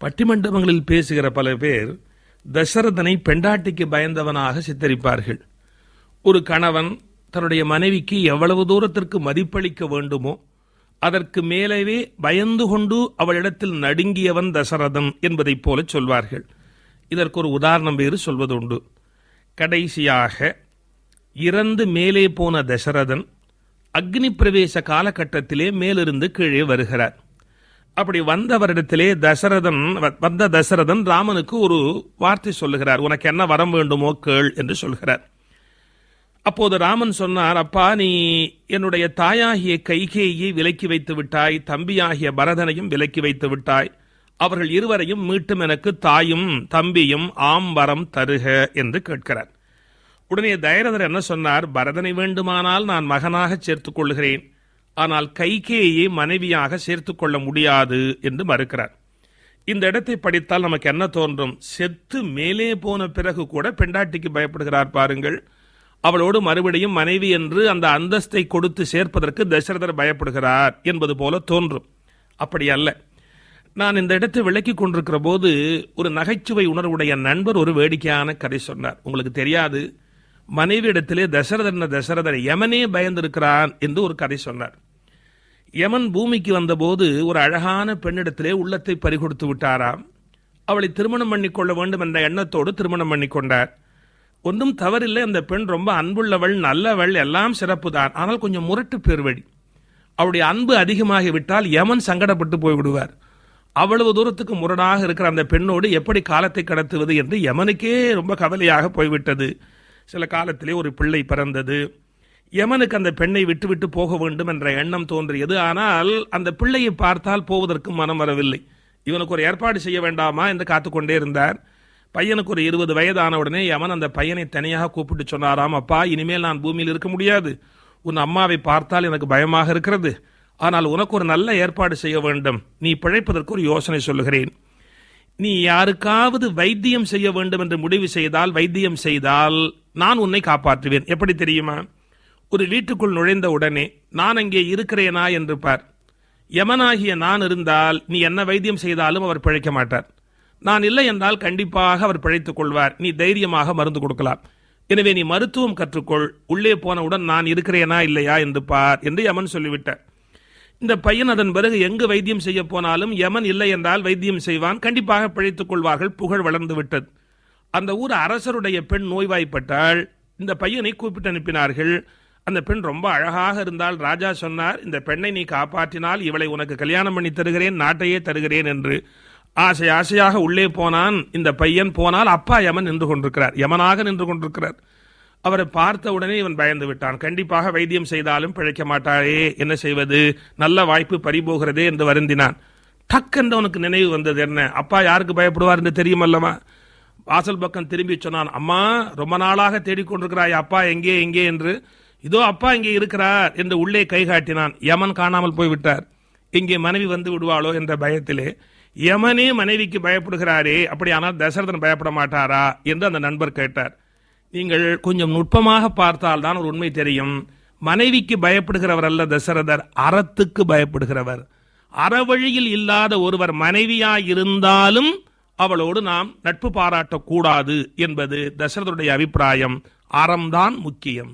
பட்டிமண்டபங்களில் பேசுகிற பல பேர் தசரதனை பெண்டாட்டிக்கு பயந்தவனாக சித்தரிப்பார்கள். ஒரு கணவன் தன்னுடைய மனைவிக்கு எவ்வளவு தூரத்திற்கு மதிப்பளிக்க வேண்டுமோ அதற்கு மேலவே பயந்து கொண்டு அவளிடத்தில் நடுங்கியவன் தசரதன் என்பதைப் போல சொல்வார்கள். இதற்கு ஒரு உதாரணம் வேறு சொல்வதுண்டு. கடைசியாக இறந்து மேலே போன தசரதன் அக்னி பிரவேச காலகட்டத்திலே மேலிருந்து கீழே வருகிறார். அப்படி வந்தவரிடத்திலே தசரதன் வந்த தசரதன் ராமனுக்கு ஒரு வார்த்தை சொல்லுகிறார். உனக்கு என்ன வரம் வேண்டுமோ கேள் என்று சொல்கிறார். அப்போது ராமன் சொன்னார் அப்பா நீ என்னுடைய தாயாகிய கைகேயை விலக்கி வைத்து விட்டாய் தம்பியாகிய பரதனையும் விலக்கி வைத்து விட்டாய். அவர்கள் இருவரையும் மீட்டும் எனக்கு தாயும் தம்பியும் ஆம் வரம் தருக என்று கேட்கிறார். உடனே தயரதர் என்ன சொன்னார் பரதனை வேண்டுமானால் நான் மகனாக சேர்த்துக் கொள்கிறேன் ஆனால் கைகேயை மனைவியாக சேர்த்து கொள்ள முடியாது என்று மறுக்கிறார். இந்த இடத்தை படித்தால் நமக்கு என்ன தோன்றும்? செத்து மேலே போன பிறகு கூட பெண்டாட்டிக்கு பயப்படுகிறார் பாருங்கள். அவளோடு மறுபடியும் மனைவி என்று அந்த அந்தஸ்தை கொடுத்து சேர்ப்பதற்கு தசரதர் பயப்படுகிறார் என்பது போல தோன்றும். அப்படி அல்ல. நான் இந்த இடத்தை விளக்கி கொண்டிருக்கிற போது ஒரு நகைச்சுவை உணர்வுடைய நண்பர் ஒரு வேடிக்கையான கதை சொன்னார். உங்களுக்கு தெரியாது? மனைவியிடத்திலே தசரதன் தசரதர் யமனே பயந்திருக்கிறான் என்று ஒரு கதை சொன்னார். யமன் பூமிக்கு வந்தபோது ஒரு அழகான பெண்ணிடத்திலே உள்ளத்தை பறிகொடுத்து விட்டாராம். அவளை திருமணம் பண்ணிக்கொள்ள வேண்டும் என்ற எண்ணத்தோடு திருமணம் பண்ணிக்கொண்டார் ஒன்றும் தவறில்லை அந்த பெண் ரொம்ப அன்புள்ளவள் நல்லவள் எல்லாம் சிறப்பு தான் ஆனால் கொஞ்சம் முரட்டு பேர்வழி. அவளுடைய அன்பு அதிகமாகிவிட்டால் யமன் சங்கடப்பட்டு போய்விடுவார். அவ்வளவு தூரத்துக்கு முரடாக இருக்கிற அந்த பெண்ணோடு எப்படி காலத்தை கடத்துவது என்று யமனுக்கே ரொம்ப கவலையாக போய்விட்டது. சில காலத்திலே ஒரு பிள்ளை பிறந்தது. யமனுக்கு அந்த பெண்ணை விட்டுவிட்டு போக வேண்டும் என்ற எண்ணம் தோன்றியது. ஆனால் அந்த பிள்ளையை பார்த்தால் போவதற்கு மனம் வரவில்லை. இவனுக்கு ஒரு ஏற்பாடு செய்ய வேண்டாமா என்று காத்துக்கொண்டே இருந்தார். பையனுக்கு ஒரு இருபது வயதான உடனே யமன் அந்த பையனை தனியாக கூப்பிட்டு சொன்னாராம் அப்பா இனிமேல் நான் பூமியில் இருக்க முடியாது. உன் அம்மாவை பார்த்தால் எனக்கு பயமாக இருக்கிறது. ஆனால் உனக்கு ஒரு நல்ல ஏற்பாடு செய்ய வேண்டும். நீ பிழைப்பதற்கு ஒரு யோசனை சொல்லுகிறேன். நீ யாருக்காவது வைத்தியம் செய்ய வேண்டும் என்று முடிவு செய்தால் வைத்தியம் செய்தால் நான் உன்னை காப்பாற்றுவேன். எப்படி தெரியுமா? ஒரு வீட்டுக்குள் நுழைந்த உடனே நான் அங்கே இருக்கிறேனா? என்று பார். யமனாகிய நான் இருந்தால் நீ என்ன வைத்தியம் செய்தாலும் அவர் பிழைக்க மாட்டார். நான் இல்லை என்றால் கண்டிப்பாக அவர் பிழைத்துக் கொள்வார். நீ தைரியமாக மருந்து கொடுக்கலாம். எனவே நீ மருத்துவம் கற்றுக்கொள். உள்ளே போனவுடன் நான் இருக்கிறேனா இல்லையா? என்று பார் என்று யமன் சொல்லிவிட்டார். இந்த பையன் அதன் பிறகு எங்கு வைத்தியம் செய்ய போனாலும் யமன் இல்லை என்றால் வைத்தியம் செய்வான். கண்டிப்பாக பிழைத்துக் கொள்வார்கள். புகழ் வளர்ந்து விட்டது. அந்த ஊர் அரசருடைய பெண் நோய்வாய்ப்பட்டால் இந்த பையனை கூப்பிட்டு அனுப்பினார்கள். அந்த பெண் ரொம்ப அழகாக இருந்தால் ராஜா சொன்னார் இந்த பெண்ணை நீ காப்பாற்றினால் இவளை உனக்கு கல்யாணம் பண்ணி தருகிறேன் நாட்டையே தருகிறேன் என்று. ஆசை ஆசையாக உள்ளே போனான். இந்த பையன் போனால் அப்பா யமன் நின்று கொண்டிருக்கிறார். யமனாக நின்று கொண்டிருக்கிறார். அவரை பார்த்த உடனே இவன் பயந்து விட்டான். கண்டிப்பாக வைத்தியம் செய்தாலும் பிழைக்க மாட்டாயே. என்ன செய்வது? நல்ல வாய்ப்பு பறிபோகிறதே என்று வருந்தினான். டக்கென்று அவனுக்கு நினைவு வந்தது என்ன? அப்பா யாருக்கு பயப்படுவார் என்று தெரியுமல்லவா? வாசல் பக்கம் திரும்பி சொன்னான் அம்மா ரொம்ப நாளாக தேடிக்கொண்டிருக்கிறாய். அப்பா எங்கே எங்கே? என்று. இதோ அப்பா இங்கே இருக்கிறார் என்று உள்ளே கை காட்டினான். யமன் காணாமல் போய்விட்டார். இங்கே மனைவி வந்து விடுவாளோ என்ற பயத்திலே யமனே மனைவிக்கு பயப்படுகிறாரே அப்படியானால் தசரதன் பயப்பட மாட்டாரா என்று அந்த நண்பர் கேட்டார். நீங்கள் கொஞ்சம் நுட்பமாக பார்த்தால் தான் ஒரு உண்மை தெரியும். மனைவிக்கு பயப்படுகிறவர் அல்ல தசரதர் அறத்துக்கு பயப்படுகிறவர். அறவழியில் இல்லாத ஒருவர் மனைவியாய் இருந்தாலும் அவளோடு நாம் நட்பு பாராட்டக்கூடாது என்பது தசரதருடைய அபிப்பிராயம். அறம்தான் முக்கியம்.